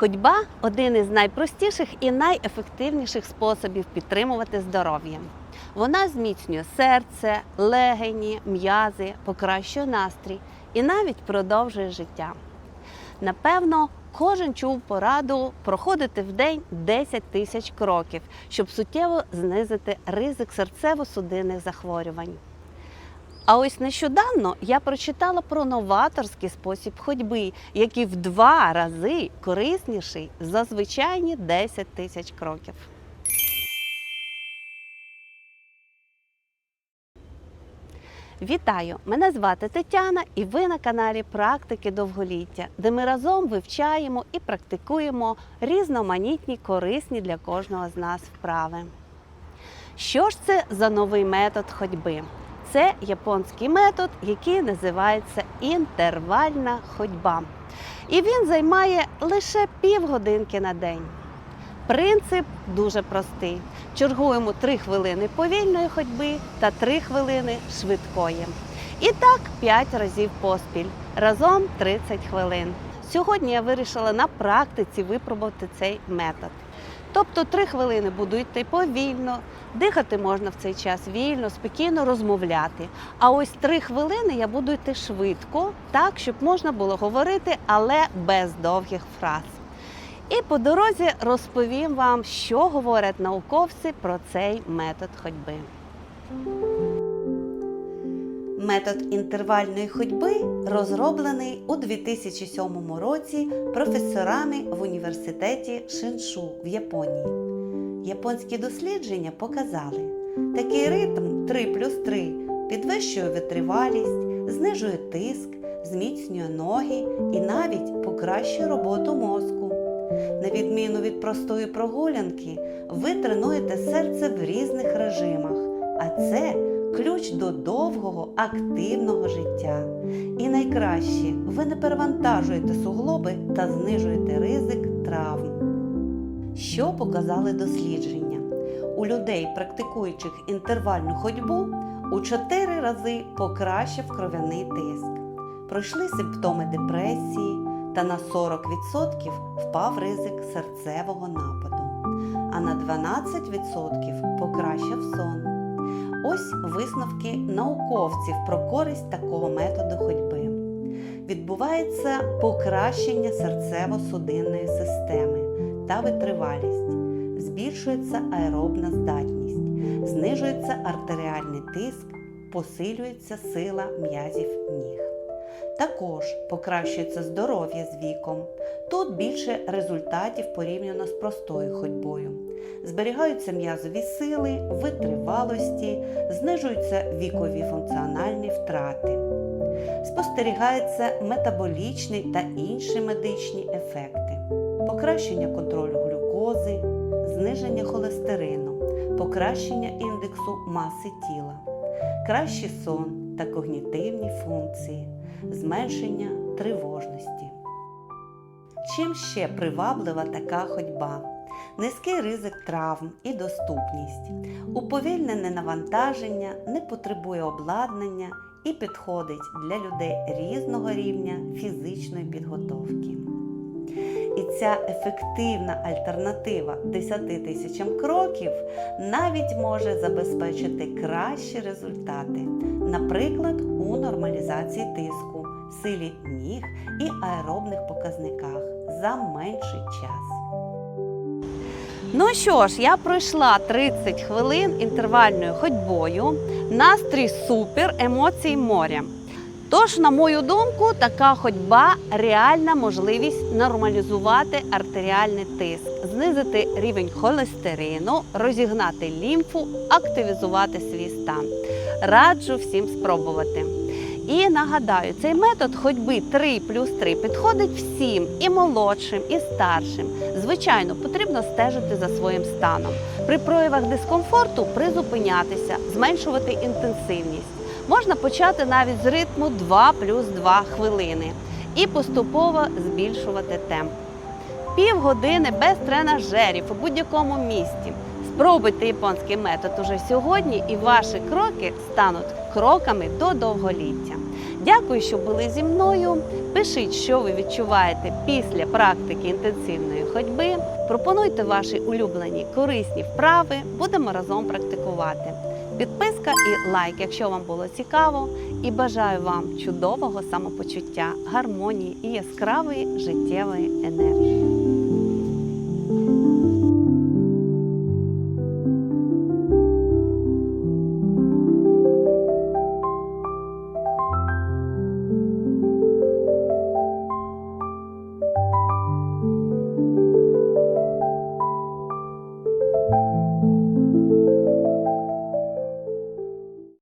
Ходьба один із найпростіших і найефективніших способів підтримувати здоров'я. Вона зміцнює серце, легені, м'язи, покращує настрій і навіть продовжує життя. Напевно, кожен чув пораду проходити в день 10 тисяч кроків, щоб суттєво знизити ризик серцево-судинних захворювань. А ось нещодавно я прочитала про новаторський спосіб ходьби, який в два рази корисніший за звичайні 10 тисяч кроків. Вітаю! Мене звати Тетяна, і ви на каналі Практики довголіття, де ми разом вивчаємо і практикуємо різноманітні корисні для кожного з нас вправи. Що ж це за новий метод ходьби? Це японський метод, який називається інтервальна ходьба. І він займає лише півгодинки на день. Принцип дуже простий. Чергуємо 3 хвилини повільної ходьби та 3 хвилини швидкої. І так 5 разів поспіль. Разом 30 хвилин. Сьогодні я вирішила на практиці випробувати цей метод. Тобто 3 хвилини буду йти повільно, дихати можна в цей час вільно, спокійно розмовляти. А ось 3 хвилини я буду йти швидко, так, щоб можна було говорити, але без довгих фраз. І по дорозі розповім вам, що говорять науковці про цей метод ходьби. Метод інтервальної ходьби розроблений у 2007 році професорами в університеті Шиншу в Японії. Японські дослідження показали, такий ритм 3 плюс 3 підвищує витривалість, знижує тиск, зміцнює ноги і навіть покращує роботу мозку. На відміну від простої прогулянки, ви тренуєте серце в різних режимах, а це ключ до довгого активного життя. І найкраще, ви не перевантажуєте суглоби та знижуєте ризик травм. Що показали дослідження? У людей, практикуючих інтервальну ходьбу, у 4 рази покращив кров'яний тиск. Пройшли симптоми депресії та на 40% впав ризик серцевого нападу, а на 12% покращив сон. Ось висновки науковців про користь такого методу ходьби. Відбувається покращення серцево-судинної системи та витривалість, збільшується аеробна здатність, знижується артеріальний тиск, посилюється сила м'язів ніг. Також покращується здоров'я з віком. Тут більше результатів порівняно з простою ходьбою. Зберігаються м'язові сили, витривалості, знижуються вікові функціональні втрати. Спостерігається метаболічний та інші медичні ефекти, покращення контролю глюкози, зниження холестерину, покращення індексу маси тіла, кращий сон та когнітивні функції, зменшення тривожності. Чим ще приваблива така ходьба? Низький ризик травм і доступність, уповільнене навантаження, не потребує обладнання і підходить для людей різного рівня фізичної підготовки. І ця ефективна альтернатива 10 тисячам кроків навіть може забезпечити кращі результати, наприклад, у нормалізації тиску, силі ніг і аеробних показниках за менший час. Ну що ж, я пройшла 30 хвилин інтервальною ходьбою. Настрій супер, емоцій моря. Тож, на мою думку, така ходьба реальна можливість нормалізувати артеріальний тиск, знизити рівень холестерину, розігнати лімфу, активізувати свій стан. Раджу всім спробувати. І нагадаю, цей метод ходьби 3 плюс 3 підходить всім і молодшим, і старшим. Звичайно, потрібно стежити за своїм станом. При проявах дискомфорту призупинятися, зменшувати інтенсивність. Можна почати навіть з ритму 2 плюс 2 хвилини і поступово збільшувати темп. Півгодини без тренажерів у будь-якому місті. Спробуйте японський метод уже сьогодні, і ваші кроки стануть кроками до довголіття. Дякую, що були зі мною. Пишіть, що ви відчуваєте після практики інтенсивної ходьби. Пропонуйте ваші улюблені корисні вправи, будемо разом практикувати. Підписка і лайк, якщо вам було цікаво, і бажаю вам чудового самопочуття, гармонії і яскравої життєвої енергії.